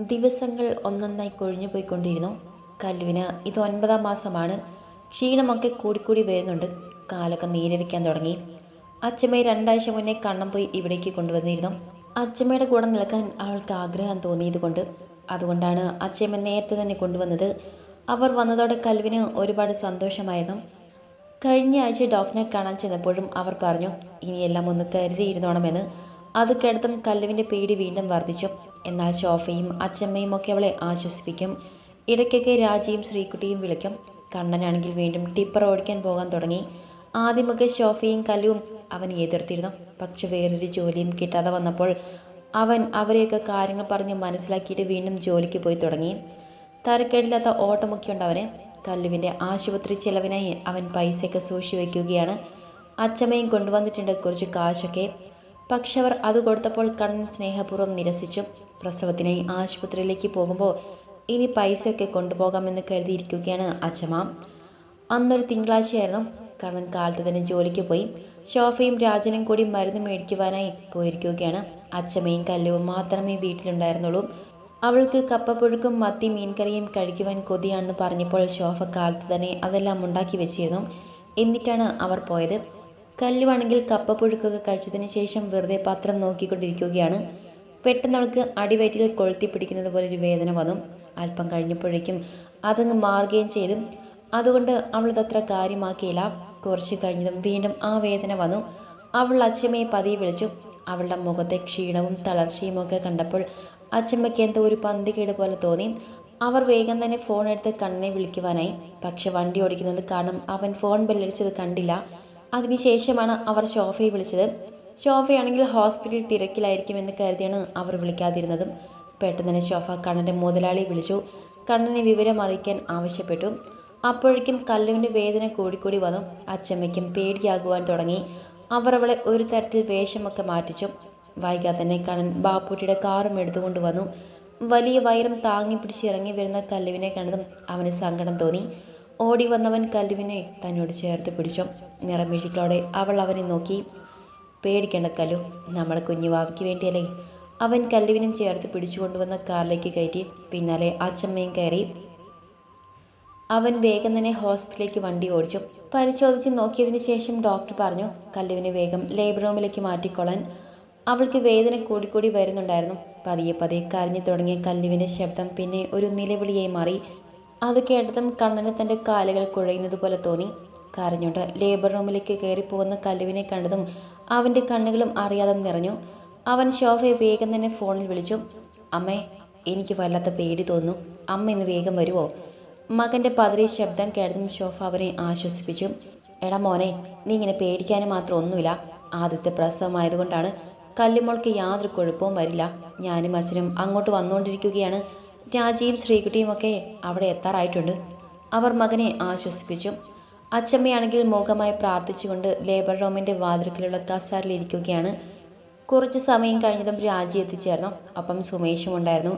ദിവസങ്ങൾ ഒന്നൊന്നായി കൊഴിഞ്ഞു പോയിക്കൊണ്ടിരുന്നു. കല്ലുവിന് ഇത് ഒൻപതാം മാസമാണ്. ക്ഷീണമൊക്കെ കൂടിക്കൂടി വരുന്നുണ്ട്. കാലൊക്കെ നീരവിക്കാൻ തുടങ്ങി. അച്ഛമ്മയെ രണ്ടാഴ്ച മുന്നേ കണ്ണം പോയി ഇവിടേക്ക് കൊണ്ടുവന്നിരുന്നു. അച്ഛമ്മയുടെ കൂടെ നിൽക്കാൻ അവൾക്ക് ആഗ്രഹം തോന്നിയത് കൊണ്ട് അതുകൊണ്ടാണ് അച്ഛമ്മ നേരത്തെ തന്നെ കൊണ്ടുവന്നത്. അവർ വന്നതോടെ കല്ലുവിന് ഒരുപാട് സന്തോഷമായിരുന്നു. കഴിഞ്ഞ ആഴ്ച ഡോക്ടറെ കാണാൻ ചെന്നപ്പോഴും അവർ പറഞ്ഞു ഇനിയെല്ലാം ഒന്ന് കരുതിയിരുന്നോണമെന്ന്. അത് കേട്ടതും കല്ലുവിന്റെ പേടി വീണ്ടും വർദ്ധിച്ചു. എന്നാൽ ശോഫയും അച്ഛമ്മയും ഒക്കെ അവളെ ആശ്വസിപ്പിക്കും. ഇടയ്ക്കൊക്കെ രാജിയും ശ്രീകുട്ടിയും വിളിക്കും. കണ്ണനാണെങ്കിൽ വീണ്ടും ടിപ്പർ ഓടിക്കാൻ പോകാൻ തുടങ്ങി. ആദ്യമൊക്കെ ശോഫയും കല്ലുവും അവൻ എതിർത്തിരുന്നു. പക്ഷെ വേറൊരു ജോലിയും കിട്ടാതെ വന്നപ്പോൾ അവൻ അവരെയൊക്കെ കാര്യങ്ങൾ പറഞ്ഞ് മനസ്സിലാക്കിയിട്ട് വീണ്ടും ജോലിക്ക് പോയി തുടങ്ങി. തരക്കേടില്ലാത്ത ഓട്ടമൊക്കെ ഉണ്ട് അവന് കല്ലുവിന്റെ ആശുപത്രി ചെലവിനായി അവൻ പൈസയൊക്കെ സൂക്ഷിച്ചു വയ്ക്കുകയാണ്. അച്ചമ്മയും കൊണ്ടുവന്നിട്ടുണ്ട് കുറച്ച് കാശൊക്കെ. പക്ഷെ അവർ അത് കൊടുത്തപ്പോൾ കണ്ണൻ സ്നേഹപൂർവം നിരസിച്ചു. പ്രസവത്തിനായി ആശുപത്രിയിലേക്ക് പോകുമ്പോൾ ഇനി പൈസയൊക്കെ കൊണ്ടുപോകാമെന്ന് കരുതിയിരിക്കുകയാണ് അച്ഛമ്മ അന്നൊരു തിങ്കളാഴ്ചയായിരുന്നു കണ്ണൻ കാലത്ത് തന്നെ ജോലിക്ക് പോയി. ഷോഫയും രാജനും കൂടി മരുന്ന് മേടിക്കുവാനായി പോയിരിക്കുകയാണ്. അച്ഛമ്മയും കല്ലുവും മാത്രമേ വീട്ടിലുണ്ടായിരുന്നുള്ളൂ. അവൾക്ക് കപ്പപ്പുഴുക്കും മത്തി മീൻകറിയും കഴിക്കുവാൻ കൊതിയാണെന്ന് പറഞ്ഞപ്പോൾ ഷോഫ കാലത്ത് തന്നെ അതെല്ലാം ഉണ്ടാക്കി വെച്ചിരുന്നു. എന്നിട്ടാണ് അവർ പോയത്. കല്ലുവാണെങ്കിൽ കപ്പപ്പുഴുക്കൊക്കെ കഴിച്ചതിന് ശേഷം വെറുതെ പത്രം നോക്കിക്കൊണ്ടിരിക്കുകയാണ്. പെട്ടെന്ന് അവൾക്ക് അടിവയറ്റിൽ കൊളുത്തി പിടിക്കുന്നത് പോലെ ഒരു വേദന വന്നു. അല്പം കഴിഞ്ഞപ്പോഴേക്കും അതങ്ങ് മാറുകയും ചെയ്തു. അതുകൊണ്ട് അവളതത്ര കാര്യമാക്കിയില്ല. കുറച്ച് കഴിഞ്ഞതും വീണ്ടും ആ വേദന വന്നു. അവൾ അച്ഛമ്മയെ പതിയെ വിളിച്ചു. അവളുടെ മുഖത്തെ ക്ഷീണവും തളർച്ചയും ഒക്കെ കണ്ടപ്പോൾ അച്ഛമ്മയ്ക്ക് എന്തോ ഒരു പന്തികേട് പോലെ തോന്നി. അവർ വേഗം തന്നെ ഫോൺ എടുത്ത് കണ്ണനെ വിളിക്കുവാനായി. പക്ഷെ വണ്ടി ഓടിക്കുന്നത് കാരണം അവൻ ഫോൺ ബെല്ലടിച്ചത് കണ്ടില്ല. അതിനുശേഷമാണ് അവർ ശോഫയെ വിളിച്ചത്. ശോഫയാണെങ്കിൽ ഹോസ്പിറ്റലിൽ തിരക്കിലായിരിക്കുമെന്ന് കരുതിയാണ് അവർ വിളിക്കാതിരുന്നതും. പെട്ടെന്ന് തന്നെ ശോഫ കണ്ണന്റെ മുതലാളി വിളിച്ചു. കണ്ണനെ വിവരം അറിയിക്കാൻ ആവശ്യപ്പെട്ടു. അപ്പോഴേക്കും കല്ലുവിന്റെ വേദന കൂടിക്കൂടി വന്നു. അച്ചമ്മയ്ക്കും പേടിയാകുവാൻ തുടങ്ങി. അവർ അവളെ ഒരു തരത്തിൽ വേഷമൊക്കെ മാറ്റിച്ചു. വൈകാതെ തന്നെ കണ്ണൻ ബാപ്പുട്ടിയുടെ കാറും എടുത്തുകൊണ്ട് വന്നു. വലിയ വയറും താങ്ങി പിടിച്ച് ഇറങ്ങി വരുന്ന കല്ലുവിനെ കണ്ടതും അവന് സങ്കടം തോന്നി. ഓടി വന്നവൻ കല്ലുവിനെ തന്നോട് ചേർത്ത് പിടിച്ചു. നിറമിഴികളോടെ അവൾ അവനെ നോക്കി. പേടിക്കേണ്ട കല്ലു നമ്മുടെ കുഞ്ഞുവാവിക്ക് വേണ്ടിയല്ലേ? അവൻ കല്ലുവിനും ചേർത്ത് പിടിച്ചുകൊണ്ടുവന്ന കാറിലേക്ക് കയറ്റി. പിന്നാലെ അച്ചമ്മയും കയറി. അവൻ വേഗം തന്നെ ഹോസ്പിറ്റലിലേക്ക് വണ്ടി ഓടിച്ചു. പരിശോധിച്ച് നോക്കിയതിന് ശേഷം ഡോക്ടർ പറഞ്ഞു കല്ലുവിനെ വേഗം ലേബർ റൂമിലേക്ക് മാറ്റിക്കൊള്ളാൻ അവൾക്ക് വേദന കൂടിക്കൂടി വരുന്നുണ്ടായിരുന്നു. പതിയെ പതിയെ കരഞ്ഞു തുടങ്ങിയ കല്ലുവിന്റെ ശബ്ദം പിന്നെ ഒരു നിലവിളിയായി മാറി. അത് കേട്ടതും കണ്ണന് തന്റെ കാലുകൾ കുഴയുന്നത് പോലെ തോന്നി. കരഞ്ഞോണ്ട് ലേബർ റൂമിലേക്ക് കയറി പോകുന്ന കല്ലുവിനെ കണ്ടതും അവന്റെ കണ്ണുകളും അറിയാതെ നിറഞ്ഞു. അവൻ ഷോഫയെ വേഗം തന്നെ ഫോണിൽ വിളിച്ചു. അമ്മേ എനിക്ക് വല്ലാത്ത പേടി തോന്നുന്നു. അമ്മ ഇന്ന് വേഗം വരുമോ മകന്റെ പതറിയ ശബ്ദം കേട്ടതും ഷോഫ അവനെ ആശ്വസിപ്പിച്ചു. എടാ മോനെ നീ ഇങ്ങനെ പേടിക്കാനും മാത്രം ഒന്നുമില്ല. ആദ്യത്തെ പ്രസവമായതുകൊണ്ടാണ് കല്ലുമോൾക്ക് യാതൊരു കുഴപ്പവും വരില്ല. ഞാനും അച്ഛനും അങ്ങോട്ട് വന്നുകൊണ്ടിരിക്കുകയാണ്. രാജിയും ശ്രീകുട്ടിയും ഒക്കെ അവിടെ എത്താറായിട്ടുണ്ട്. അവർ മകനെ ആശ്വസിപ്പിച്ചു. അച്ചമ്മയാണെങ്കിൽ മോഹമായി പ്രാർത്ഥിച്ചുകൊണ്ട് ലേബർ റൂമിന്റെ വാതിൽക്കലുള്ള കസാറിലിരിക്കുകയാണ് കുറച്ച് സമയം കഴിഞ്ഞതും രാജി എത്തിച്ചേർന്നു. അപ്പം സുമേഷും ഉണ്ടായിരുന്നു.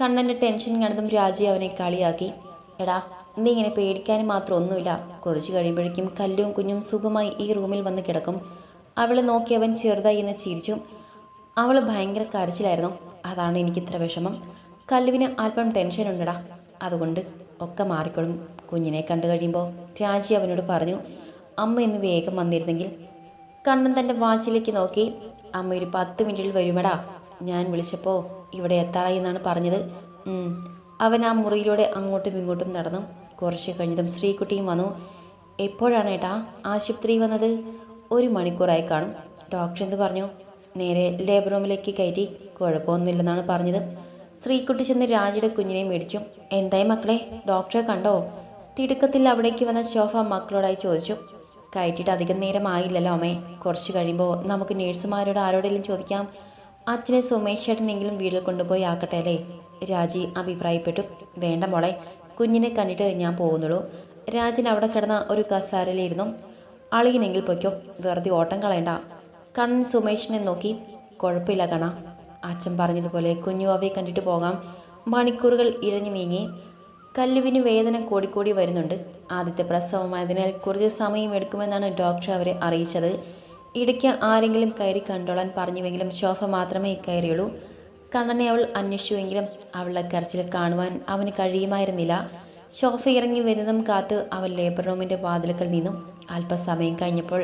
കണ്ണന്റെ ടെൻഷൻ കണ്ടതും രാജി അവനെ കളിയാക്കി. എടാ നീ ഇങ്ങനെ പേടിക്കാൻ മാത്രം ഒന്നുമില്ല കുറച്ച് കഴിയുമ്പോഴേക്കും കല്ലും കുഞ്ഞും സുഖമായി ഈ റൂമിൽ വന്ന് കിടക്കും. അവളെ നോക്കി അവൻ ചെറുതായി എന്ന് ചിരിച്ചു. അവൾ ഭയങ്കര കരച്ചിലായിരുന്നു. അതാണ് എനിക്കിത്ര വിഷമം. കല്ലുവിന് അല്പം ടെൻഷൻ ഉണ്ടടാ അതുകൊണ്ട് ഒക്കെ മാറിക്കൊള്ളും കുഞ്ഞിനെ കണ്ടു കഴിയുമ്പോൾ രാജി അവനോട് പറഞ്ഞു അമ്മ ഇന്ന് വേഗം വന്നിരുന്നെങ്കിൽ കണ്ണൻ തന്റെ വാച്ചിലേക്ക് നോക്കി അമ്മ ഒരു പത്ത് മിനിറ്റിൽ വരുമടാ. ഞാൻ വിളിച്ചപ്പോൾ ഇവിടെ എത്താറായി എന്നാണ് പറഞ്ഞത്. അവൻ ആ മുറിയിലൂടെ അങ്ങോട്ടും ഇങ്ങോട്ടും നടന്നു. കുറച്ച് കഴിഞ്ഞതും ശ്രീകുട്ടിയും വന്നു. എപ്പോഴാണ് ഏട്ടാ ആശുപത്രി വന്നത്? ഒരു മണിക്കൂറായി കാണും. ഡോക്ടർ എന്ത് പറഞ്ഞു? നേരെ ലേബർ റൂമിലേക്ക് കയറ്റി. കുഴപ്പമൊന്നുമില്ലെന്നാണ് പറഞ്ഞത്. ശ്രീകുട്ടി ചെന്ന് രാജയുടെ കുഞ്ഞിനെ മേടിച്ചു. എന്തായി മക്കളെ? ഡോക്ടറെ കണ്ടോ? തിടുക്കത്തിൽ അവിടേക്ക് വന്ന ശോഭ മക്കളോടായി ചോദിച്ചു. കയറ്റിയിട്ട് അധികം നേരം ആയില്ലല്ലോ അമ്മേ. കുറച്ച് കഴിയുമ്പോൾ നമുക്ക് നേഴ്സുമാരോട് ആരോടെങ്കിലും ചോദിക്കാം. അച്ഛനെ സുമേഷ് ചേട്ടനെങ്കിലും വീട്ടിൽ കൊണ്ടുപോയി ആക്കട്ടെ അല്ലേ? രാജി അഭിപ്രായപ്പെട്ടു. വേണ്ട മോളെ കുഞ്ഞിനെ കണ്ടിട്ട് ഞാൻ പോകുന്നുള്ളൂ. രാജൻ അവിടെ കിടന്ന ഒരു കസാരയിലിരുന്നു. അളിയനെങ്കിൽ പൊയ്ക്കോ. വെറുതെ ഓട്ടം കളയണ്ട. കണ്ണൻ സുമേഷിനെ നോക്കി. കുഴപ്പമില്ല കണ അച്ഛൻ പറഞ്ഞതുപോലെ കുഞ്ഞു അവയെ കണ്ടിട്ട് പോകാം. മണിക്കൂറുകൾ ഇഴഞ്ഞു നീങ്ങി. കല്ലുവിന് വേദന കൂടിക്കൂടി വരുന്നുണ്ട്. ആദ്യത്തെ പ്രസവമായതിനാൽ കുറച്ച് സമയം എടുക്കുമെന്നാണ് ഡോക്ടർ അവരെ അറിയിച്ചത്. ഇടയ്ക്ക് ആരെങ്കിലും കയറി കണ്ടോളാൻ പറഞ്ഞുവെങ്കിലും ശോഭ മാത്രമേ കയറിയുള്ളൂ. കണ്ണനെ അവൾ അന്വേഷിച്ചുവെങ്കിലും അവളുടെ കരച്ചിൽ കാണുവാൻ അവന് കഴിയുമായിരുന്നില്ല. ശോഭ ഇറങ്ങി വരുന്നതും കാത്ത് അവൻ ലേബർ റൂമിന്റെ വാതിലുകൾ നിന്നു. അല്പസമയം കഴിഞ്ഞപ്പോൾ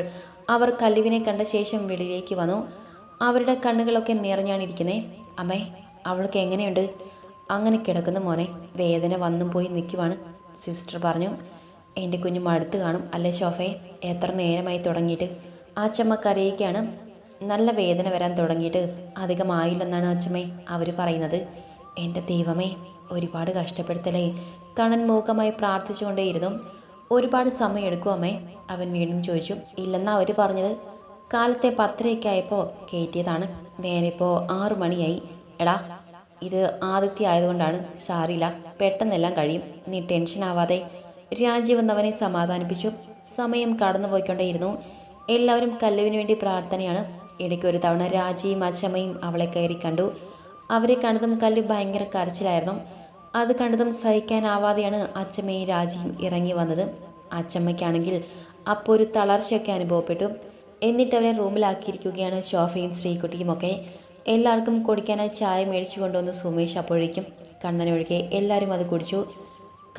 അവർ കല്ലുവിനെ കണ്ട ശേഷം വെളിയിലേക്ക് വന്നു. അവരുടെ കണ്ണുകളൊക്കെ നിറഞ്ഞാണ് ഇരിക്കുന്നേ. അമ്മേ അവൾക്ക് എങ്ങനെയുണ്ട്? അങ്ങനെ കിടക്കുന്ന മോനെ വേദന വന്നും പോയി നിൽക്കുവാണ് സിസ്റ്റർ പറഞ്ഞു. എന്റെ കുഞ്ഞു മടുത്ത് കാണും അല്ലേ ഷോഫേ? എത്ര നേരമായി തുടങ്ങിയിട്ട്? ആ അച്ചമ്മ കരയുകയാണ്. നല്ല വേദന വരാൻ തുടങ്ങിയിട്ട് അധികമായില്ലെന്നാണ് അച്ചമ്മേ അവർ പറയുന്നത്. എന്റെ ദൈവമേ ഒരുപാട് കഷ്ടപ്പെടുത്തലേ. കണ്ണൻ മൂക്കമായി പ്രാർത്ഥിച്ചുകൊണ്ടേയിരുന്നു. ഒരുപാട് സമയം എടുക്കും അമ്മേ അവൻ വീണ്ടും ചോദിച്ചു. ഇല്ലെന്നാണ് അവർ പറഞ്ഞത്? കാലത്തെ പത്തരയൊക്കെ ആയപ്പോൾ കയറ്റിയതാണ് നേരെ ഇപ്പോൾ ആറു മണിയായി. എടാ ഇത് ആദിത്യ ആയതുകൊണ്ടാണ് സാറില്ല പെട്ടെന്നെല്ലാം കഴിയും. നീ ടെൻഷൻ ആവാതെ. രാജീവ് സമാധാനിപ്പിച്ചു. സമയം കടന്നു പോയിക്കൊണ്ടേയിരുന്നു എല്ലാവരും കല്ലുവിന് വേണ്ടി പ്രാർത്ഥനയാണ്. ഇടയ്ക്ക് ഒരു തവണ രാജിയും അച്ചമ്മയും അവളെ കയറി കണ്ടു. അവരെ കണ്ടതും കല്ല് ഭയങ്കര കരച്ചിലായിരുന്നു. അത് കണ്ടതും സഹിക്കാനാവാതെയാണ് അച്ചമ്മയും രാജിയും ഇറങ്ങി വന്നത്. അച്ചമ്മയ്ക്കാണെങ്കിൽ അപ്പോൾ ഒരു തളർച്ചയൊക്കെ അനുഭവപ്പെട്ടു. എന്നിട്ട് അവരെ റൂമിലാക്കിയിരിക്കുകയാണ് ഷോഫയും ശ്രീകുട്ടിയും ഒക്കെ എല്ലാവർക്കും കുടിക്കാനായി ചായ മേടിച്ചു കൊണ്ടുവന്ന് സുമേഷ് അപ്പോഴേക്കും കണ്ണനൊഴികെ എല്ലാവരും അത് കുടിച്ചു.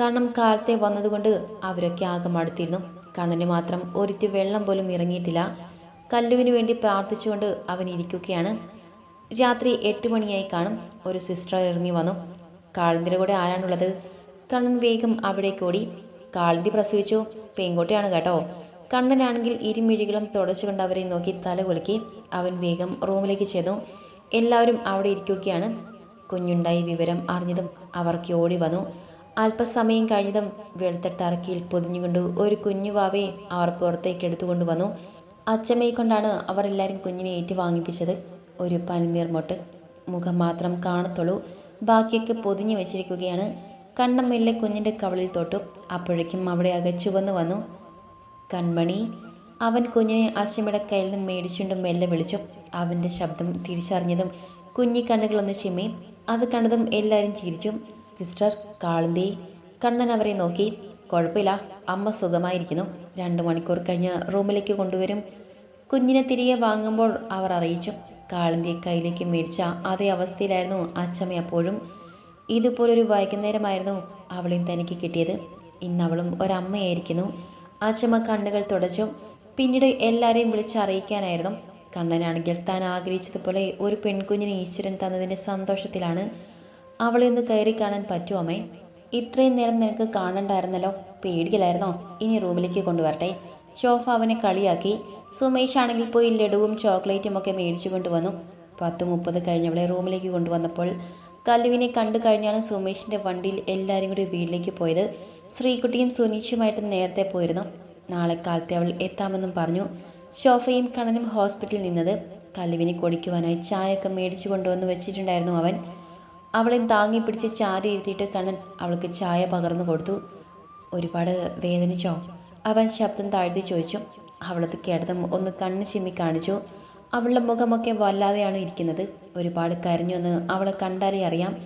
കാരണം കാലത്തെ വന്നതുകൊണ്ട് അവരൊക്കെ ആകെ മടുത്തിരുന്നു. കണ്ണന് മാത്രം ഒരിറ്റ് വെള്ളം പോലും ഇറങ്ങിയിട്ടില്ല. കല്ലുവിന് വേണ്ടി പ്രാർത്ഥിച്ചുകൊണ്ട് അവൻ ഇരിക്കുകയാണ്. രാത്രി എട്ട് മണിയായി കാണും. ഒരു സിസ്റ്റർ ഇറങ്ങി വന്നു. കാളിന്തിയുടെ കൂടെ ആരാണുള്ളത്? കണ്ണൻ വേഗം അവിടേക്ക് ഓടി. കാളിന്തി പ്രസവിച്ചു. പെൺകുട്ടിയാണ് കേട്ടോ. കണ്ണനാണെങ്കിൽ ഇരുമിഴികളും തുടച്ചുകൊണ്ട് അവരെ നോക്കി തല കുലുക്കി അവൻ വേഗം റൂമിലേക്ക് ചെന്നു. എല്ലാവരും അവിടെ ഇരിക്കുകയാണ്. കുഞ്ഞുണ്ടായി വിവരം അറിഞ്ഞതും അവർക്ക് ഓടി വന്നു. അല്പസമയം കഴിഞ്ഞതും വെളുത്ത ടർക്കിയിൽ പൊതിഞ്ഞുകൊണ്ട് ഒരു കുഞ്ഞു വാവയെ അവർ പുറത്തേക്ക് എടുത്തുകൊണ്ട് വന്നു. അച്ചമ്മയെ കൊണ്ടാണ് അവർ എല്ലാവരും കുഞ്ഞിനെ ഏറ്റു വാങ്ങിപ്പിച്ചത് ഒരു പനിനീർമൊട്ട് മുഖം മാത്രം കാണത്തുള്ളൂ. ബാക്കിയൊക്കെ പൊതിഞ്ഞു വെച്ചിരിക്കുകയാണ്. കണ്ണം മെല്ലെ കുഞ്ഞിന്റെ കവളിൽ തൊട്ടു. അപ്പോഴേക്കും അവിടെ അകച്ചുവന്നു വന്നു. കൺമണി അവൻ കുഞ്ഞിനെ അച്ചമ്മയുടെ കയ്യിൽ നിന്ന് മേടിച്ചുകൊണ്ട് മെല്ലെ വിളിച്ചു. അവന്റെ ശബ്ദം തിരിച്ചറിഞ്ഞതും കുഞ്ഞി കണ്ണുകളൊന്ന് ചിമ്മി അത് കണ്ടതും എല്ലാവരും ചിരിച്ചു. സിസ്റ്റർ കാളിന്തി കണ്ണൻ അവരെ നോക്കി. കുഴപ്പമില്ല അമ്മ സുഖമായിരിക്കുന്നു. രണ്ട് മണിക്കൂർ കഴിഞ്ഞ് റൂമിലേക്ക് കൊണ്ടുവരും. കുഞ്ഞിനെ തിരികെ വാങ്ങുമ്പോൾ അവർ അറിയിച്ചു. കാളിന്തിയെ കയ്യിലേക്ക് മേടിച്ച അതേ അവസ്ഥയിലായിരുന്നു അച്ഛമ്മ അപ്പോഴും. ഇതുപോലൊരു വൈകുന്നേരമായിരുന്നു അവളെയും തനിക്ക് കിട്ടിയത്. ഇന്നവളും ഒരമ്മയായിരിക്കുന്നു. അച്ചമ്മ കണ്ണുകൾ തുടച്ചു. പിന്നീട് എല്ലാവരെയും വിളിച്ചറിയിക്കാനായിരുന്നു കണ്ണനാണെങ്കിൽ താൻ ആഗ്രഹിച്ചതുപോലെ ഒരു പെൺകുഞ്ഞിനെ ഈശ്വരൻ തന്നതിന്റെ സന്തോഷത്തിലാണ് അവളെ ഒന്ന് കയറി കാണാൻ പറ്റുമോ അമ്മേ. ഇത്രയും നേരം നിനക്ക് കാണണ്ടായിരുന്നല്ലോ. പേടിയിലായിരുന്നോ ഇനി റൂമിലേക്ക് കൊണ്ടുവരട്ടെ. ഷോഫ അവനെ കളിയാക്കി. സുമേഷ് ആണെങ്കിൽ പോയി ലഡുവും ചോക്ലേറ്റും ഒക്കെ മേടിച്ചു കൊണ്ടുവന്നു. പത്ത് മുപ്പത് കഴിഞ്ഞവളെ റൂമിലേക്ക് കൊണ്ടുവന്നപ്പോൾ കല്ലുവിനെ കണ്ടു കഴിഞ്ഞാണ് സുമേഷിന്റെ വണ്ടിയിൽ എല്ലാവരും കൂടി വീട്ടിലേക്ക് പോയത്. ശ്രീകുട്ടിയും സുനീഷുമായിട്ട് നേരത്തെ പോയിരുന്നു. നാളെ കാലത്തെ അവൾ എത്താമെന്നും പറഞ്ഞു. ഷോഫയും കണനും ഹോസ്പിറ്റലിൽ നിന്നത് കല്ലുവിനെ കൊടിക്കുവാനായി ചായയൊക്കെ മേടിച്ചു കൊണ്ടുവന്ന് വെച്ചിട്ടുണ്ടായിരുന്നു അവൻ. അവളെ താങ്ങി പിടിച്ച് ചാരി ഇരുത്തിയിട്ട് കണ്ണൻ അവൾക്ക് ചായ പകർന്നു കൊടുത്തു. ഒരുപാട് വേദനിച്ചോ? അവൻ ശബ്ദം താഴ്ത്തി ചോദിച്ചു. അവളത് കേട്ടതും ഒന്ന് കണ്ണ് ചിമ്മി കാണിച്ചു. അവളുടെ മുഖമൊക്കെ വല്ലാതെയാണ് ഇരിക്കുന്നത്. ഒരുപാട് കരഞ്ഞു എന്ന് അവളെ കണ്ടാലേ അറിയാം.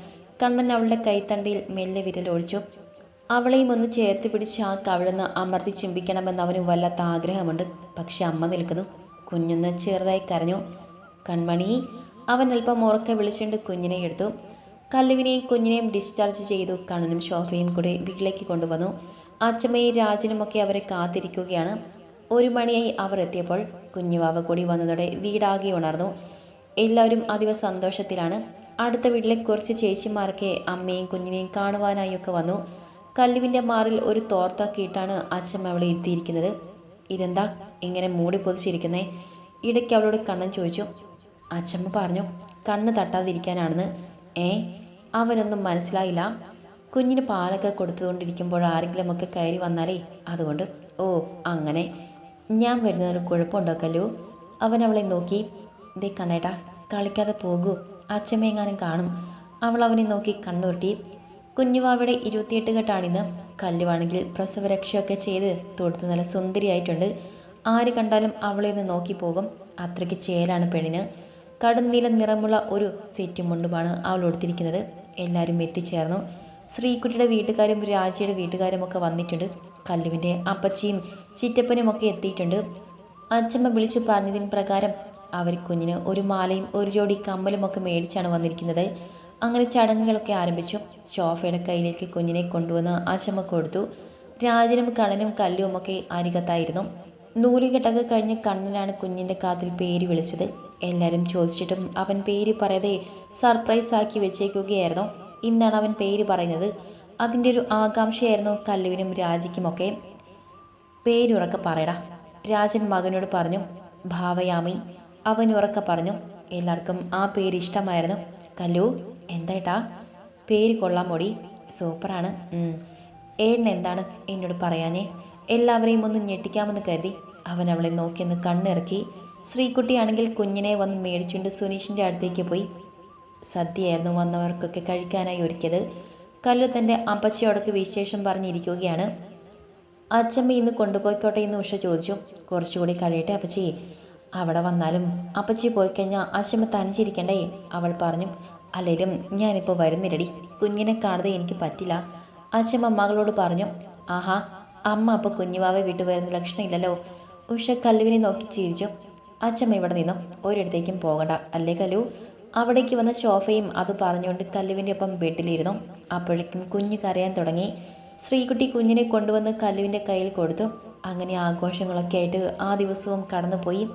കണ്ണൻ അവളുടെ കൈത്തണ്ടിയിൽ മെല്ലെ വിരൽ ഒഴിച്ചു. അവളെയും ഒന്ന് ചേർത്ത് പിടിച്ച് ആ കവിടുന്ന് അമർത്തി ചുംബിക്കണമെന്ന് അവന് വല്ലാത്ത ആഗ്രഹമുണ്ട്. പക്ഷെ അമ്മ നിൽക്കുന്നു. കുഞ്ഞൊന്ന് ചെറുതായി കരഞ്ഞു. കൺമണി അവൻ അല്പം ഉറക്കെ വിളിച്ചുകൊണ്ട് കുഞ്ഞിനെ എടുത്തു. കല്ലുവിനെയും കുഞ്ഞിനെയും ഡിസ്ചാർജ് ചെയ്തു. കണ്ണനും ഷോഫയും കൂടി വീട്ടിലേക്ക് കൊണ്ടുവന്നു. അച്ഛമ്മയും രാജനുമൊക്കെ അവരെ കാത്തിരിക്കുകയാണ്. ഒരു മണിയായി അവർ എത്തിയപ്പോൾ കുഞ്ഞുവാവ കൂടി വന്നതോടെ വീടാകെ ഉണർന്നു. എല്ലാവരും അതിവ സന്തോഷത്തിലാണ്. അടുത്ത വീട്ടിലെ കുറച്ച് ചേച്ചിമാരൊക്കെ അമ്മയും കുഞ്ഞിനെയും കാണുവാനായി ഒക്കെ വന്നു. കല്ലുവിന്റെ മാറിൽ ഒരു തോർത്താക്കിയിട്ടാണ് അച്ഛൻ അവളെ ഇരുത്തിയിരിക്കുന്നത്. ഇതെന്താ ഇങ്ങനെ മൂടി പൊതിച്ചിരിക്കുന്നേ? ഇടയ്ക്ക് അവളോട് കണ്ണൻ ചോദിച്ചു. അച്ഛമ്മ പറഞ്ഞു കണ്ണ് തട്ടാതിരിക്കാനാണെന്ന്. ഏ അവനൊന്നും മനസ്സിലായില്ല. കുഞ്ഞിന് പാലൊക്കെ കൊടുത്തുകൊണ്ടിരിക്കുമ്പോൾ ആരെങ്കിലും ഒക്കെ കയറി വന്നാലേ അതുകൊണ്ട്. ഓ അങ്ങനെ. ഞാൻ വരുന്നതിന് കുഴപ്പമുണ്ടോ കല്ലു? അവൻ അവളെ നോക്കി. ദേ കണ്ണേട്ടാ കളിക്കാതെ പോകൂ. അച്ഛമ്മയെങ്ങാനും കാണും. അവൾ അവനെ നോക്കി കണ്ണുരുട്ടി. കുഞ്ഞുവാവയുടെ ഇരുപത്തിയെട്ട് കെട്ടാണിന്ന് കല്ലുവാണെങ്കിൽ പ്രസവരക്ഷയൊക്കെ ചെയ്ത് തൊടുത്ത് നല്ല സുന്ദരിയായിട്ടുണ്ട്. ആര് കണ്ടാലും അവളെ ഒന്ന് നോക്കിപ്പോകും അത്രയ്ക്ക് ചേലാണ് പെണ്ണിന്. കടുന്നീല നിറമുള്ള ഒരു സെറ്റും മുണ്ടുമാണ് അവൾ ഉടുത്തിരിക്കുന്നത്. എല്ലാവരും എത്തിച്ചേർന്നു. ശ്രീകുട്ടിയുടെ വീട്ടുകാരും രാജയുടെ വീട്ടുകാരും ഒക്കെ വന്നിട്ടുണ്ട്. കല്ലുവിന്റെ അപ്പച്ചിയും ചിറ്റപ്പനും ഒക്കെ എത്തിയിട്ടുണ്ട്. അച്ഛമ്മ വിളിച്ചു പറഞ്ഞതിന് പ്രകാരം അവർ കുഞ്ഞിന് ഒരു മാലയും ഒരു ജോഡി കമ്മലും ഒക്കെ മേടിച്ചാണ് വന്നിരിക്കുന്നത്. അങ്ങനെ ചടങ്ങുകളൊക്കെ ആരംഭിച്ചു. ഷോഫയുടെ കയ്യിലേക്ക് കുഞ്ഞിനെ കൊണ്ടുവന്ന് ആശമ കൊടുത്തു. രാജനും കണ്ണനും കല്ലും ഒക്കെ അരികത്തായിരുന്നു. നൂലുകെട്ടൊക്കെ കഴിഞ്ഞ് കണ്ണനാണ് കുഞ്ഞിന്റെ കാതിൽ പേര് വിളിച്ചത്. എല്ലാവരും ചോദിച്ചിട്ടും അവൻ പേര് പറയാതെ സർപ്രൈസ് ആക്കി വെച്ചേക്കുകയായിരുന്നു. ഇന്നാണ് അവൻ പേര് പറയുന്നത്. അതിന്റെ ഒരു ആകാംക്ഷയായിരുന്നു കല്ലുവിനും രാജിക്കുമൊക്കെ. പേരുറക്കെ പറയടാ. രാജൻ മകനോട് പറഞ്ഞു ഭാവയാമി. അവൻ ഉറക്കെ പറഞ്ഞു എല്ലാവർക്കും ആ പേര് ഇഷ്ടമായിരുന്നു. കല്ലു എന്തായിട്ടാ? പേര് കൊള്ളാൻ മോടി. സൂപ്പറാണ്. ഉം. എന്താണ് എന്നോട് പറയാനേ എല്ലാവരെയും ഒന്ന് ഞെട്ടിക്കാമെന്ന് കരുതി അവൻ അവളെ നോക്കിയെന്ന് കണ്ണിറക്കി. ശ്രീകുട്ടിയാണെങ്കിൽ കുഞ്ഞിനെ വന്ന് മേടിച്ചുകൊണ്ട് സുനീഷിന്റെ അടുത്തേക്ക് പോയി. സദ്യയായിരുന്നു വന്നവർക്കൊക്കെ കഴിക്കാനായി ഒരുക്കിയത്. കല്ലു തന്റെ അപ്പച്ചയോടൊക്കെ വിശേഷം പറഞ്ഞിരിക്കുകയാണ്. അച്ഛമ്മ ഇന്ന് കൊണ്ടുപോയിക്കോട്ടെ എന്ന് ഉഷ ചോദിച്ചു. കുറച്ചുകൂടി കഴിയട്ടെ അപ്പച്ചി? അവിടെ വന്നാലും അപ്പച്ചി പോയി കഴിഞ്ഞാൽ അച്ഛമ്മ തനിച്ചിരിക്കണ്ടേ അവൾ പറഞ്ഞു. അല്ലെങ്കിലും ഞാനിപ്പോൾ വരുന്നില്ലടി. കുഞ്ഞിനെ കാണാതെ എനിക്ക് പറ്റില്ല. അച്ഛമ്മ മകളോട് പറഞ്ഞു ആഹാ അമ്മ അപ്പോൾ കുഞ്ഞുവാവെ വിട്ടു വരുന്ന ലക്ഷണമില്ലല്ലോ. ഉഷ കല്ലുവിനെ നോക്കി ചിരിച്ചു. അച്ഛമ്മ ഇവിടെ നിന്നു. ഒരിടത്തേക്കും പോകണ്ട. അല്ലേ കല്ലു? അവിടേക്ക് വന്ന ഷോഫയും അത് പറഞ്ഞുകൊണ്ട് കല്ലുവിന്റെ ഒപ്പം വീട്ടിലിരുന്നു. അപ്പോഴേക്കും കുഞ്ഞ് കരയാൻ തുടങ്ങി. ശ്രീകുട്ടി കുഞ്ഞിനെ കൊണ്ടുവന്ന് കല്ലുവിന്റെ കയ്യിൽ കൊടുത്തു. അങ്ങനെ ആഘോഷങ്ങളൊക്കെ ആയിട്ട് ആ ദിവസവും കടന്നുപോയി.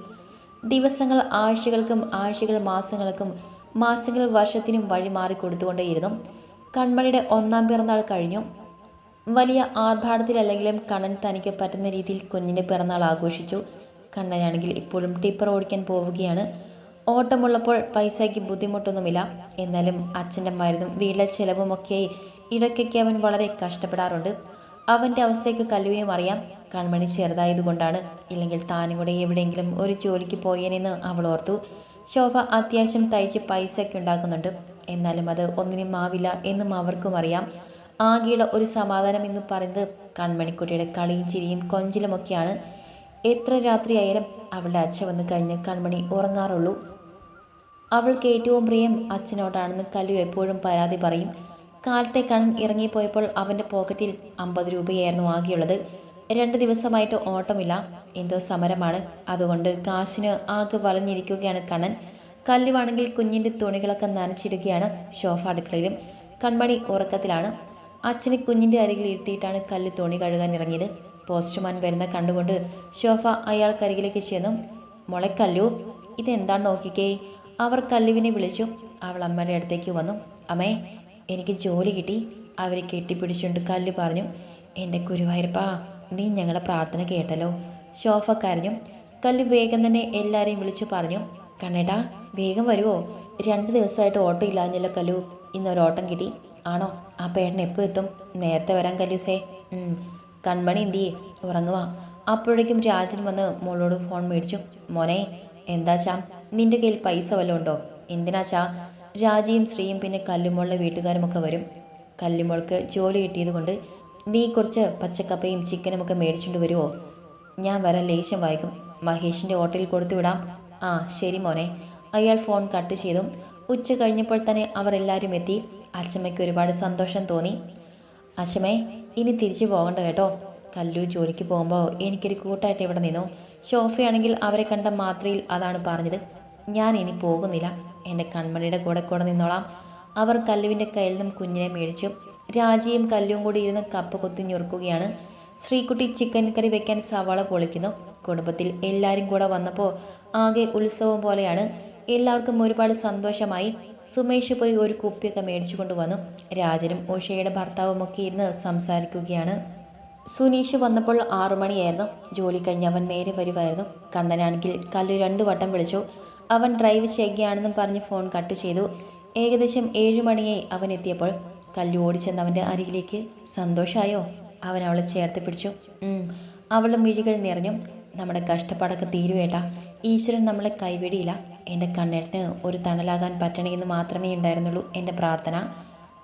ദിവസങ്ങൾ ആഴ്ചകൾക്കും ആഴ്ചകൾ മാസങ്ങൾക്കും മാസങ്ങൾ വർഷത്തിനും വഴി മാറി കൊടുത്തുകൊണ്ടേയിരുന്നു. കൺമണിയുടെ ഒന്നാം പിറന്നാൾ കഴിഞ്ഞു. വലിയ ആർഭാടത്തിലല്ലെങ്കിലും കണ്ണൻ തനിക്ക് പറ്റുന്ന രീതിയിൽ കുഞ്ഞിന്റെ പിറന്നാൾ ആഘോഷിച്ചു. കണ്ണനാണെങ്കിൽ ഇപ്പോഴും ടിപ്പർ ഓടിക്കാൻ പോവുകയാണ്. ഓട്ടമുള്ളപ്പോൾ പൈസയ്ക്ക് ബുദ്ധിമുട്ടൊന്നുമില്ല. എന്നാലും അച്ഛന്റെ മരുന്നും വീട്ടിലെ ചിലവുമൊക്കെ ഇടയ്ക്കൊക്കെ അവൻ വളരെ കഷ്ടപ്പെടാറുണ്ട്. അവന്റെ അവസ്ഥയ്ക്ക് കല്ലുവിനും അറിയാം. കൺമണി ചെറുതായതുകൊണ്ടാണ്. ഇല്ലെങ്കിൽ താനും കൂടെ എവിടെയെങ്കിലും ഒരു ജോലിക്ക് പോയേനെന്ന് അവൾ ഓർത്തു. ശോഭ അത്യാവശ്യം തയ്ച്ച് പൈസയൊക്കെ ഉണ്ടാക്കുന്നുണ്ട്. എന്നാലും അത് ഒന്നിനും മാവില്ല എന്നും അവർക്കും അറിയാം. ആകെയുള്ള ഒരു സമാധാനം എന്ന് പറയുന്നത് കൺമണിക്കുട്ടിയുടെ കളിയും ചിരിയും കൊഞ്ചിലുമൊക്കെയാണ്. എത്ര രാത്രിയായാലും അവളുടെ അച്ഛൻ വന്ന് കഴിഞ്ഞ് കൺമണി ഉറങ്ങാറുള്ളൂ. അവൾക്ക് ഏറ്റവും പ്രിയം അച്ഛനോടാണെന്ന് കല്ലു എപ്പോഴും പരാതി പറയും. കാലത്തെ കണ്ണൻ ഇറങ്ങിപ്പോയപ്പോൾ അവന്റെ പോക്കറ്റിൽ അമ്പത് രൂപയായിരുന്നു ആകെയുള്ളത്. രണ്ട് ദിവസമായിട്ട് ഓട്ടമില്ല. എന്തോ സമരമാണ്. അതുകൊണ്ട് കാശിന് ആകെ വളഞ്ഞിരിക്കുകയാണ് കണ്ണൻ. കല്ലുവാണെങ്കിൽ കുഞ്ഞിന്റെ തുണികളൊക്കെ നനച്ചിടുകയാണ് ഷോഫ അടുക്കളയിലും. കൺമണി ഉറക്കത്തിലാണ്. അച്ഛനെ കുഞ്ഞിന്റെ അരികിൽ ഇരുത്തിയിട്ടാണ് കല്ല് തുണി കഴുകാൻ ഇറങ്ങിയത്. പോസ്റ്റ്മാൻ വരുന്ന കണ്ടുകൊണ്ട് ഷോഫ അയാൾക്കരികിലേക്ക് ചെന്നു. മുളക്കല്ലു കല്ലു ഇതെന്താണ് നോക്കിക്കേ? അവർ കല്ലുവിനെ വിളിച്ചു. അവൾ അമ്മയുടെ അടുത്തേക്ക് വന്നു. അമ്മേ എനിക്ക് ജോലി കിട്ടി. അവരെ കെട്ടിപ്പിടിച്ചുകൊണ്ട് കല്ല് പറഞ്ഞു. എന്റെ കുരുവായൂരപ്പാ നീ ഞങ്ങളുടെ പ്രാർത്ഥന കേട്ടല്ലോ. കരഞ്ഞു കല്ലു വേഗം തന്നെ എല്ലാവരെയും വിളിച്ചു പറഞ്ഞു കണ്ണേട്ടാ വേഗം വരുമോ രണ്ട് ദിവസമായിട്ട് ഓട്ടം ഇല്ലാഞ്ഞല്ലോ കല്ലു. ഇന്നൊരു ഓട്ടം കിട്ടി. ആണോ? ആ പേട്ടൻ എപ്പോൾ എത്തും? നേരത്തെ വരാൻ കല്ലൂസേ. കൺമണി എന്തിയേ ഉറങ്ങുവാ അപ്പോഴേക്കും രാജൻ വന്ന് മോളോട് ഫോൺ മേടിച്ചു. മോനെ എന്താ ചാ? നിന്റെ കയ്യിൽ പൈസ വല്ലതും ഉണ്ടോ? എന്തിനാ ചാ? രാജയും ശ്രീയും പിന്നെ കല്ലുമോളുടെ വീട്ടുകാരുമൊക്കെ വരും. കല്ലുമോൾക്ക് ജോലി കിട്ടിയത് കൊണ്ട് നീ കുറച്ച് പച്ചക്കപ്പയും ചിക്കനും ഒക്കെ മേടിച്ചുകൊണ്ട് വരുമോ ഞാൻ വരാൻ ലേശം വായിക്കും മഹേഷിന്റെ ഹോട്ടലിൽ കൊടുത്തു വിടാം. ആ ശരി മോനെ. അയാൾ ഫോൺ കട്ട് ചെയ്തു ഉച്ച കഴിഞ്ഞപ്പോൾ തന്നെ അവർ എല്ലാവരും എത്തി. അച്ഛമ്മയ്ക്ക് ഒരുപാട് സന്തോഷം തോന്നി. അച്ഛമ്മേ ഇനി തിരിച്ചു പോകണ്ട കേട്ടോ. കല്ലു ജോലിക്ക് പോകുമ്പോൾ എനിക്കൊരു കൂട്ടായിട്ട് ഇവിടെ നിന്നു. ഷോഫയാണെങ്കിൽ അവരെ കണ്ട മാത്രയിൽ അതാണ് പറഞ്ഞത്. ഞാൻ ഇനി പോകുന്നില്ല. എന്റെ കൺമണിയുടെ കൂടെ കൂടെ നിന്നോളാം. അവർ കല്ലുവിന്റെ കയ്യിൽ നിന്നും കുഞ്ഞിനെ മേടിച്ചു. രാജിയും കല്ലും കൂടി ഇരുന്ന് കപ്പ് കൊത്തി ഞൊറുക്കുകയാണ്. ശ്രീകുട്ടി ചിക്കൻ കറി വെക്കാൻ സവാള പൊളിക്കുന്നു. കുടുംബത്തിൽ എല്ലാവരും കൂടെ വന്നപ്പോൾ ആകെ ഉത്സവം പോലെയാണ്. എല്ലാവർക്കും ഒരുപാട് സന്തോഷമായി. സുമേഷ് പോയി ഒരു കുപ്പിയൊക്കെ മേടിച്ചു കൊണ്ടുവന്നു രാജനും ഉഷയുടെ ഭർത്താവും ഒക്കെ ഇരുന്ന് സംസാരിക്കുകയാണ്. സുനീഷ് വന്നപ്പോൾ ആറുമണിയായിരുന്നു ജോലി കഴിഞ്ഞ് അവൻ നേരെ വരുമായിരുന്നു കണ്ണനാണെങ്കിൽ കല്ലു രണ്ടു വട്ടം വിളിച്ചു. അവൻ ഡ്രൈവ് ചെയ്യുകയാണെന്നും പറഞ്ഞ് ഫോൺ കട്ട് ചെയ്തു. ഏകദേശം ഏഴ് മണിയായി അവൻ എത്തിയപ്പോൾ കല്ലു ഓടിച്ചെന്ന് അവന്റെ അരികിലേക്ക്. സന്തോഷമായോ അവൻ അവളെ ചേർത്ത് പിടിച്ചു. അവളുടെ മിഴികൾ നിറഞ്ഞു നമ്മുടെ കഷ്ടപ്പാടൊക്കെ തീരുവേട്ടാ ഈശ്വരൻ നമ്മളെ കൈവിടിയില്ല. എന്റെ കണ്ണേട്ടന് ഒരു തണലാകാൻ പറ്റണമെന്ന് മാത്രമേ ഉണ്ടായിരുന്നുള്ളൂ എന്റെ പ്രാർത്ഥന.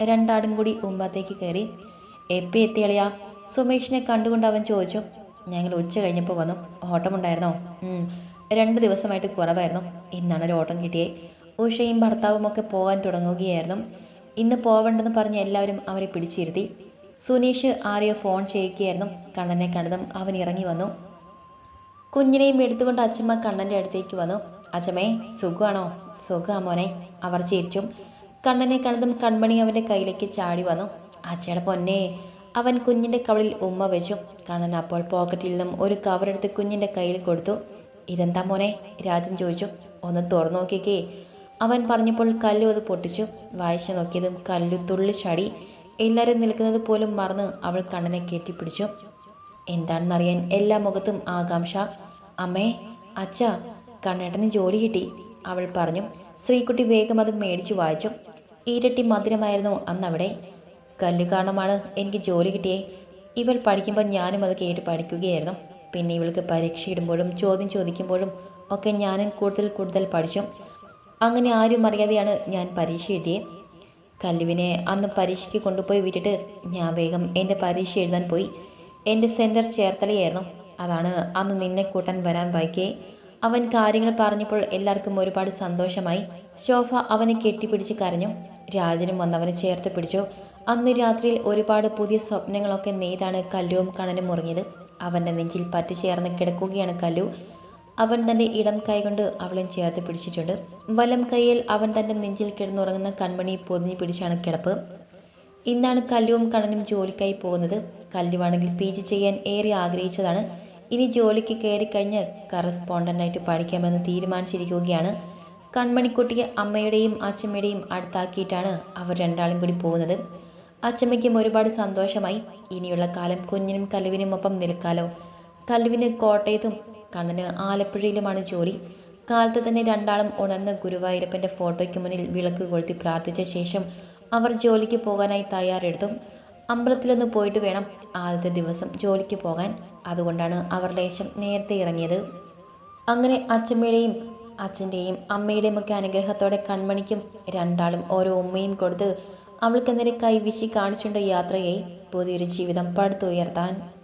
രണ്ടാടും കൂടി ഉമ്മത്തേക്ക് കയറി എപ്പോൾ എത്തിയളിയാ? സുമേഷിനെ കണ്ടുകൊണ്ട് അവൻ ചോദിച്ചു ഞങ്ങൾ ഉച്ച കഴിഞ്ഞപ്പോൾ വന്നു. ഓട്ടമുണ്ടായിരുന്നോ? "ഉം. രണ്ട് ദിവസമായിട്ട് കുറവായിരുന്നു. ഇന്നാണ് ഒരു ഓട്ടം കിട്ടിയേ. ഉഷയും ഭർത്താവും ഒക്കെ പോകാൻ തുടങ്ങുകയായിരുന്നു. ഇന്ന് പോവണ്ടെന്ന് പറഞ്ഞ് എല്ലാവരും അവരെ പിടിച്ചിരുത്തി. സുനീഷ് ആരെയോ ഫോൺ ചെയ്യുകയായിരുന്നു. കണ്ണനെ കണ്ടതും അവൻ ഇറങ്ങി വന്നു. കുഞ്ഞിനെയും എടുത്തുകൊണ്ട് അച്ഛമ്മ കണ്ണന്റെ അടുത്തേക്ക് വന്നു. അച്ഛമ്മേ സുഖമാണോ? സുഖമാ മോനെ. അവർ ചിരിച്ചു. കണ്ണനെ കണ്ടതും കൺമണി അവന്റെ കയ്യിലേക്ക് ചാടി വന്നു. അച്ഛയുടെ പൊന്നെ അവൻ കുഞ്ഞിന്റെ കവളിൽ ഉമ്മ വെച്ചു. കണ്ണൻ അപ്പോൾ പോക്കറ്റിൽ നിന്നും ഒരു കവറെടുത്ത് കുഞ്ഞിന്റെ കയ്യിൽ കൊടുത്തു. ഇതെന്താ മോനെ? രാജൻ ചോദിച്ചു. ഒന്ന് തുറന്നു നോക്കിക്കേ അവൻ പറഞ്ഞപ്പോൾ കല്ലു അത് പൊട്ടിച്ചു. വായിച്ചു നോക്കിയതും കല്ലു തുള്ളിച്ചാടി എല്ലാവരും നിൽക്കുന്നത് പോലും മറന്ന് അവൾ കണ്ണനെ കെട്ടിപ്പിടിച്ചു. എന്താണെന്നറിയാൻ എല്ലാ മുഖത്തും ആകാംക്ഷ. അമ്മേ അച്ഛ കണ്ണേട്ടന് ജോലി കിട്ടി അവൾ പറഞ്ഞു. ശ്രീകുട്ടി വേഗം അത് മേടിച്ചു വായിച്ചു. ഇരട്ടി മധുരമായിരുന്നു അന്നവിടെ. കല്ല് കാരണമാണ് എനിക്ക് ജോലി കിട്ടിയേ. ഇവൾ പഠിക്കുമ്പോൾ ഞാനും അത് കേട്ട് പഠിക്കുകയായിരുന്നു. പിന്നെ ഇവൾക്ക് പരീക്ഷ ഇടുമ്പോഴും ചോദ്യം ചോദിക്കുമ്പോഴും ഒക്കെ ഞാനും കൂടുതൽ കൂടുതൽ പഠിച്ചു. അങ്ങനെ ആരും അറിയാതെയാണ് ഞാൻ പരീക്ഷ എഴുതിയത് കല്ലുവിനെ അന്ന് പരീക്ഷയ്ക്ക് കൊണ്ടുപോയി വിട്ടിട്ട് ഞാൻ വേഗം എന്റെ പരീക്ഷ എഴുതാൻ പോയി. എന്റെ സെന്റർ ചേർത്തലയായിരുന്നു. അതാണ് അന്ന് നിന്നെ കൂട്ടാൻ വരാൻ വായിക്കേ അവൻ കാര്യങ്ങൾ പറഞ്ഞപ്പോൾ എല്ലാവർക്കും ഒരുപാട് സന്തോഷമായി. ശോഭ അവനെ കെട്ടിപ്പിടിച്ച് കരഞ്ഞു. രാജനും വന്നവനെ ചേർത്ത് പിടിച്ചു. അന്ന് രാത്രിയിൽ ഒരുപാട് പുതിയ സ്വപ്നങ്ങളൊക്കെ നെയ്താണ് കല്ലുവും കണനും മുറിഞ്ഞത്. അവന്റെ നെഞ്ചിൽ പറ്റിച്ചേർന്ന് കിടക്കുകയാണ് കല്ലു. അവൻ തന്റെ ഇടം കൈകൊണ്ട് അവളെ ചേർത്ത് പിടിച്ചിട്ടുണ്ട്. വലം കൈയിൽ അവൻ തന്റെ നെഞ്ചിൽ കിടന്നുറങ്ങുന്ന കൺമണി പൊതിഞ്ഞു പിടിച്ചാണ് കിടപ്പ്. ഇന്നാണ് കല്ലുവും കണ്ണനും ജോലിക്കായി പോകുന്നത്. കല്ലുവാണെങ്കിൽ പി ജി ചെയ്യാൻ ഏറെ ആഗ്രഹിച്ചതാണ്. ഇനി ജോലിക്ക് കയറിക്കഴിഞ്ഞ് കറസ്പോണ്ടന്റായിട്ട് പഠിക്കാമെന്ന് തീരുമാനിച്ചിരിക്കുകയാണ്. കൺമണിക്കുട്ടിയെ അമ്മയുടെയും അച്ഛമ്മയുടെയും അടുത്താക്കിയിട്ടാണ് അവർ രണ്ടാളും കൂടി പോകുന്നത്. അച്ഛമ്മയ്ക്കും ഒരുപാട് സന്തോഷമായി. ഇനിയുള്ള കാലം കുഞ്ഞിനും കല്ലുവിനും ഒപ്പം നിൽക്കാലോ. കല്ലുവിന് കോട്ടയത്തും കണ്ണന് ആലപ്പുഴയിലുമാണ് ജോലി. കാലത്ത് തന്നെ രണ്ടാളും ഉണർന്ന ഗുരുവായൂരപ്പന്റെ ഫോട്ടോയ്ക്ക് മുന്നിൽ വിളക്ക് കൊളുത്തി പ്രാർത്ഥിച്ച ശേഷം അവർ ജോലിക്ക് പോകാനായി തയ്യാറെടുത്തു. അമ്പലത്തിലൊന്ന് പോയിട്ട് വേണം ആദ്യത്തെ ദിവസം ജോലിക്ക് പോകാൻ. അതുകൊണ്ടാണ് അവർ ലേശം നേരത്തെ ഇറങ്ങിയത്. അങ്ങനെ അച്ഛമ്മയുടെയും അച്ഛന്റെയും അമ്മയുടെയും ഒക്കെ അനുഗ്രഹത്തോടെ കൺമണിക്കും രണ്ടാളും ഓരോ ഉമ്മയും കൊടുത്ത് അവൾക്കെന്നേരെ കൈവിശി കാണിച്ചുകൊണ്ട് യാത്രയായി. പുതിയൊരു ജീവിതം പടുത്തുയർത്താൻ.